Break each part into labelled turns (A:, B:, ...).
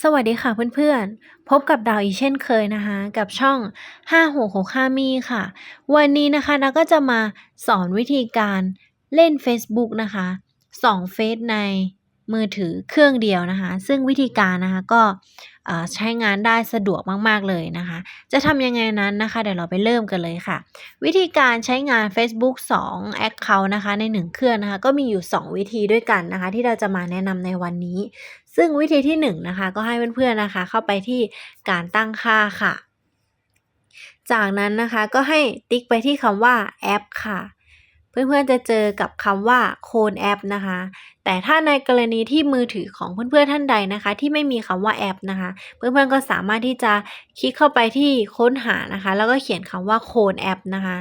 A: สวัสดีค่ะเพื่อนๆ พบกับดาวอีกเช่นเคยนะคะ กับช่อง 5 6 6 5มีค่ะ วันนี้นะคะเราก็จะมาสอนวิธีการเล่น Facebook นะคะสองเฟซในมือถือเครื่องเดียวนะคะ ซึ่งวิธีการนะคะก็ใช้งานได้สะดวกมาก ๆ เลยนะคะ จะทำยังไงนั้นนะคะ เดี๋ยวเราไปเริ่มกันเลยค่ะ วิธีการใช้งาน Facebook 2 Account นะคะ ใน 1 เครื่องนะคะ ก็มีอยู่ 2 วิธีด้วยกันนะคะ ที่เราจะมาแนะนำในวันนี้ ซึ่งวิธีที่1นนะคะ ก็ให้เพื่อนๆนะคะ เข้าไปที่การตั้งค่าค่ะ จากนั้นนะคะก็ให้ติ๊กไปที่คำว่าแอปค่ะ เพื่อนๆจะเจอกับคำว่าโคนแอปนะคะ แต่ถ้าในกรณีที่มือถือของเพื่อนๆท่านใดนะคะ ที่ไม่มีคำว่าแอปนะคะ เพื่อนๆก็สามารถที่จะคลิกเข้าไปที่ค้นหานะคะ แล้วก็เขียนคำว่าโคนแอปนะคะ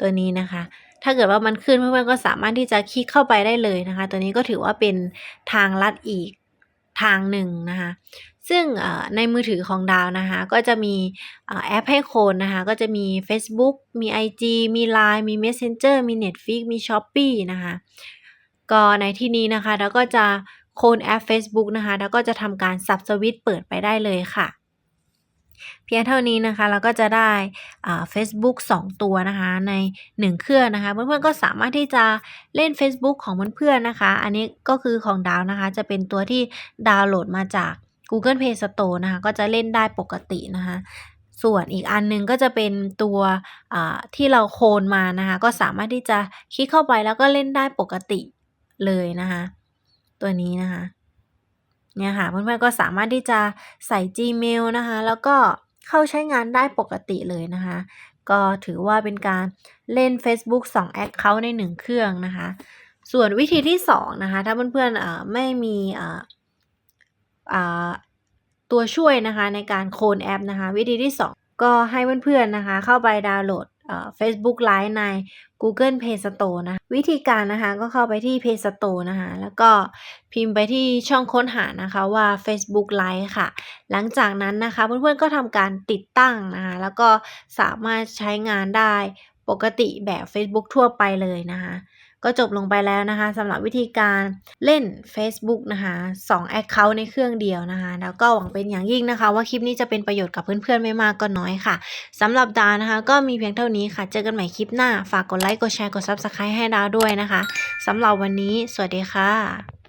A: ตัวนี้นะคะถ้าเกิดว่ามันขึ้นเพื่อนๆก็สามารถที่จะคลิกเข้าไปได้เลยนะคะ ตัวนี้ก็ถือว่าเป็นทางลัดอีก ทางหนึ่งนะคะซึ่งในมือถือของดาวนะคะก็จะมีแอปให้โคนนะคะก็จะมี Facebook มี IG มี Line มี Messenger มี Netflix มี Shopee นะคะก็ในที่นี้นะคะเราก็จะโคนแอป Facebook นะคะแล้วก็จะทำการสับสวิตช์เปิดไปได้เลยค่ะ เพียงเท่านี้นะคะ เราก็จะได้อ่า Facebook 2ตัวนะคะ ใน 1 เครื่องนะคะ เพื่อนๆก็สามารถที่จะเล่น Facebook ของเพื่อนๆนะคะ อันนี้ก็คือของดาวนะคะ จะเป็นตัวที่ดาวน์โหลดมาจาก Google Play Store นะคะ ก็จะเล่นได้ปกตินะคะส่วนอีกอันหนึ่งก็จะเป็นตัวที่เราโคลนมานะคะ ก็สามารถที่จะคลิกเข้าไปแล้วก็เล่นได้ปกติเลยนะคะ ตัวนี้นะคะ เนี่ยค่ะเพื่อนๆก็สามารถที่จะใส่ Gmail นะคะ แล้วก็เข้าใช้งานได้ปกติเลยนะคะ ก็ถือว่าเป็นการเล่น Facebook 2แอ็กเคาท์ใน 1 เครื่องนะคะ ส่วนวิธีที่ 2 นะคะ ถ้าเพื่อนๆไม่มีตัวช่วยนะคะในการโคลนแอปนะคะ วิธีที่ 2 ก็ให้เพื่อนๆนะคะ เข้าไปดาวน์โหลด Facebook Live ใน Google Play Store นะ วิธีการนะคะก็เข้าไปที่ Play Store นะคะ แล้วก็พิมพ์ไปที่ช่องค้นหานะคะว่า Facebook Live ค่ะ หลังจากนั้นนะคะเพื่อนๆก็ทำการติดตั้งนะคะ แล้วก็สามารถใช้งานได้ปกติแบบ Facebook ทั่วไปเลยนะคะ ก็จบลงไปแล้วนะคะสำหรับวิธีการเล่น Facebook นะคะ2 Account ในเครื่องเดียวนะคะ แล้วก็หวังเป็นอย่างยิ่งนะคะ ว่าคลิปนี้จะเป็นประโยชน์กับเพื่อนๆ ไม่มากก็น้อยค่ะสำหรับดาวนะคะ ก็มีเพียงเท่านี้ค่ะ เจอกันใหม่คลิปหน้า ฝากกดไลค์ กดแชร์ กด Subscribe ให้ดาวด้วยนะคะสำหรับวันนี้ สวัสดีค่ะ